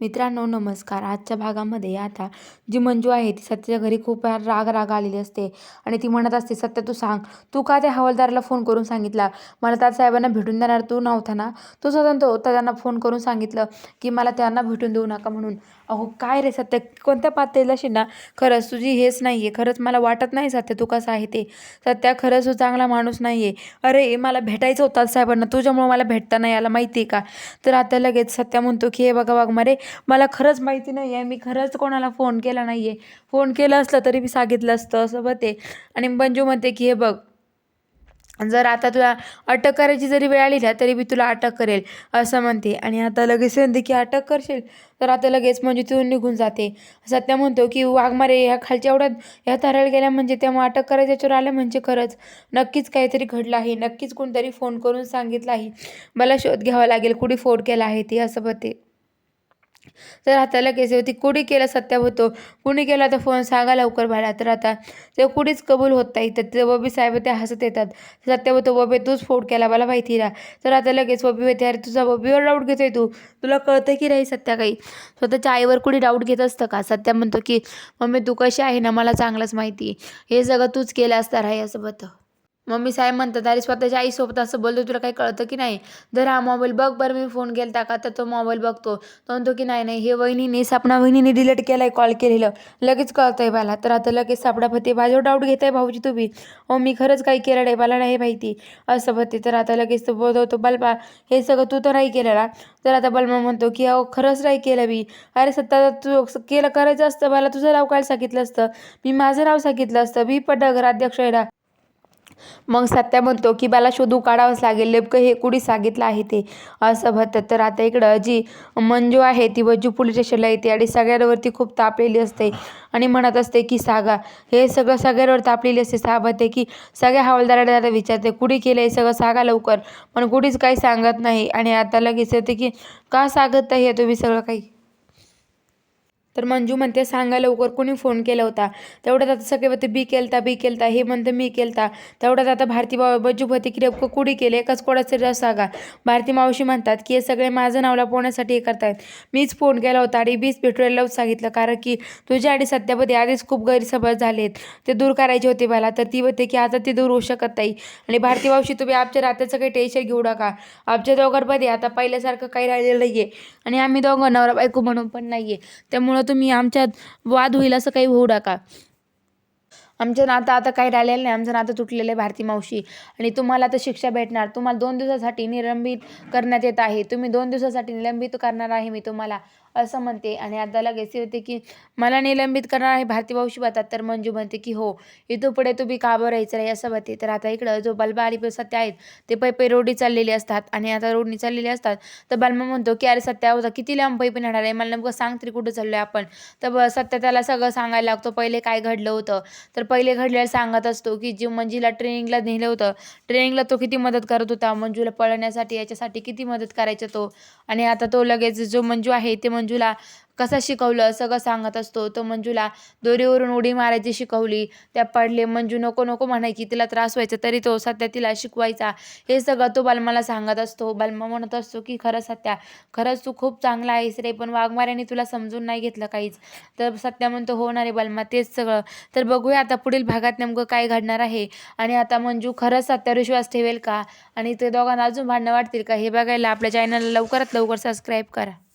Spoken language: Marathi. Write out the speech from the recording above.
मित्रांनो नमस्कार. आजच्या भागामध्ये आता जी मंजू आहे ती सत्याच्या घरी खूप राग राग आलेली असते आणि ती म्हणत असते सत्य तू सांग. तू का त्या हवालदाराला फोन करून सांगितला? मला त्या साहेबांना भेटून देणार तू नव्हता ना? तू स्वतंत्र होता त्यांना फोन करून सांगितलं की मला त्यांना भेटून देऊ नका म्हणून. अहो काय रे सत्य? कोणत्या पातळीला ना? खरंच तुझी हेच नाही आहे खरंच मला वाटत नाही सत्य तू कसं आहे ते. सत्या खरंच तू चांगला माणूस नाही आहे अरे मला भेटायचं होतं साहेबांना. तुझ्यामुळं मला भेटता नाही आला. माहिती आहे का? तर आता लगेच सत्या म्हणतो की हे बघा वाघमारे मला खरंच माहिती नाही आहे मी खरंच कोणाला फोन केला नाही आहे फोन केला असला तरी मी सांगितलं असतं असं म्हणते आणि मंजू म्हणते की हे बघ जर आता तुला अटक करायची जरी वेळ आली ना तरी मी तुला अटक करेल असं म्हणते. आणि आता लगेच म्हणते की अटक करशील? तर आता लगेच म्हणजे तिथून निघून जाते. सत्या म्हणतो की वाघमारे ह्या खालच्या एवढ्यात ह्या तारायला गेल्या म्हणजे तेव्हा अटक करायच्या याच्यावर आलं म्हणजे खरंच नक्कीच काहीतरी घडलं आहे. नक्कीच कोणतरी फोन करून सांगितलं आहे. मला शोध घ्यावा लागेल कुठे फोन केला आहे ते असं म्हणते तर आता लगेच होती कुणी केलं सत्या होतो कुणी केला तर फोन सांगा लवकर मला तर आता ते कुणीच कबूल होत नाही. तर ते बबी साहेब ते हसत येतात. सत्य होतो बबे तूच फोन केला मला माहिती ना. तर आता लगेच बबी होते अरे तुझा बबीवर डाऊट घेतोय तू. तुला कळतं की नाही सत्या काही? स्वतःच्या आईवर कुणी डाऊट घेत असतं का? सत्या म्हणतो की मम्मी तू कशी आहे ना? मला चांगलंच माहिती हे सगळं तूच केलं असणार आहे असं बतं. मम्मी साहेब म्हणतात अरे स्वतःच्या आईसोबत असं बोलतो तुला काही कळतं की नाही? जर हा मोबाईल बघ बरं मी फोन केला का तर तो मोबाईल बघतो. तो म्हणतो की नाही नाही हे वहिनीने सपना वहिनीने डिलीट केलं आहे कॉल केलेलं. लगेच कळतं आहे मला. तर आता लगेच सापडापती माझ्यावर डाऊट घेत आहे भाऊजी तुम्ही? हो मी खरंच काही केलं नाही मला नाही माहिती. असं भती तर आता लगेच तो बोलतो बलबा हे सगळं तू तर नाही केलं ना तर आता बलमा म्हणतो की अहो खरंच नाही केलं मी. अरे सत्ता तू केलं करायचं असतं मला तुझं नाव काय सांगितलं असतं. मी माझं नाव सांगितलं असतं. मी पण नगराध्यक्ष आहे ना. मग सत्या म्हणतो की मला शोधू काढावंच लागेल. नेमकं हे कुणी सांगितलं आहे ते? असं म्हणतात. तर आता इकडं जी मंजू आहे ती वज्जू पोलीस स्टेशनला येते आणि सगळ्यांवरती खूप तापलेली असते आणि म्हणत असते की सागा. हे सगळं सगळ्यांवर तापलेली असते. म्हणते की सगळ्या हवालदाराने आता विचारते कुणी केलं हे सगळं? सांगा लवकर. पण कुणीच काही सांगत नाही. आणि आता लगेच येते की का सांगत नाही तुम्ही सगळं काही? तर मंजू म्हणते सांगा लवकर कोणी फोन केला होता. तेवढ्यात आता सगळे होते बी केलता बी केलता. हे म्हणतं मी केलता. तेवढ्यात आता भारती बा बज्जू होते की नेमकं कुडी केले एकच कोणाचे रस सांगा. भारती मावशी म्हणतात की हे सगळे माझं नाव लपवण्यासाठी हे करतायत. मीच फोन केला होता आणि बीच पेट्रोल सांगितलं. कारण की तुझ्या आणि सध्यामध्ये आधीच खूप गैरसमज झालेत. ते दूर करायचे होते मला. तर ती होते की आता ते दूर होऊ शकत नाही. आणि भारती मावशी तुम्ही आमच्या रात्याचं काही टेन्शन घेऊ नका. आमच्या दोघांमध्ये आता पहिल्यासारखं काही राहिलेलं नाही आहे आणि आम्ही दोघं नवरा बायको म्हणून पण नाही आहे त्यामुळं तुम्ही आमच्यात वाद होईल असं काही होऊ नका. आमचं नातं आता काही राहिलेलं नाही. आमचं नातं तुटलेलं आहे भारती मावशी. आणि तुम्हाला तर शिक्षा भेटणार. तुम्हाला दोन दिवसासाठी निलंबित करण्यात येत आहे. तुम्ही दोन दिवसासाठी निलंबित करणार आहे मी तुम्हाला. असं म्हणते. आणि आता लगेच होते की मला निलंबित करणार आहे भारती भाऊशी बातात. तर मंजू म्हणते की हो इथं पुढे तुम्ही का बरायचं राहायचं नाही? असं म्हणते. तर आता इकडं जो बलबा आणि सत्य आहेत ते पैपे रोडी चाललेले असतात. आणि आता रोडनी चाललेले असतात. तर बलमा म्हणतो की अरे सत्या होता किती लांब पैपे नेणार आहे? मला नेमकं सांग तरी कुठं चाललो आहे आपण? तर सत्य त्याला सगळं सांगायला लागतो. पहिले काय घडलं होतं? तर पहिले घडलेलं सांगत असतो की जी मंजीला ट्रेनिंगला नेलं होतं ट्रेनिंगला तो किती मदत करत होता? मंजूला पळण्यासाठी याच्यासाठी किती मदत करायचा तो? आणि आता तो लगेच जो मंजू आहे ते मंजूला कसं शिकवलं सगळं सांगत असतो. तो मंजूला दोरीवरून उडी मारायची शिकवली. त्या पडले मंजू नको नको म्हणायची तिला त्रास व्हायचा तरी तो सध्या तिला शिकवायचा. हे सगळं तो बलमाला सांगत असतो. बलमा म्हणत असतो की खरं सत्या खरंच तू खूप चांगला आहेस रे पण वाघमाऱ्याने तुला समजून नाही घेतलं काहीच. तर सत्या म्हणतो होणार आहे बलमा तेच सगळं. तर बघूया आता पुढील भागात नेमकं काय घडणार आहे. आणि आता मंजू खरंच सत्यावर विश्वास ठेवेल का? आणि ते दोघांना अजून भांडणं वाटतील का? हे बघायला आपल्या चॅनलला लवकरात लवकर सबस्क्राईब करा.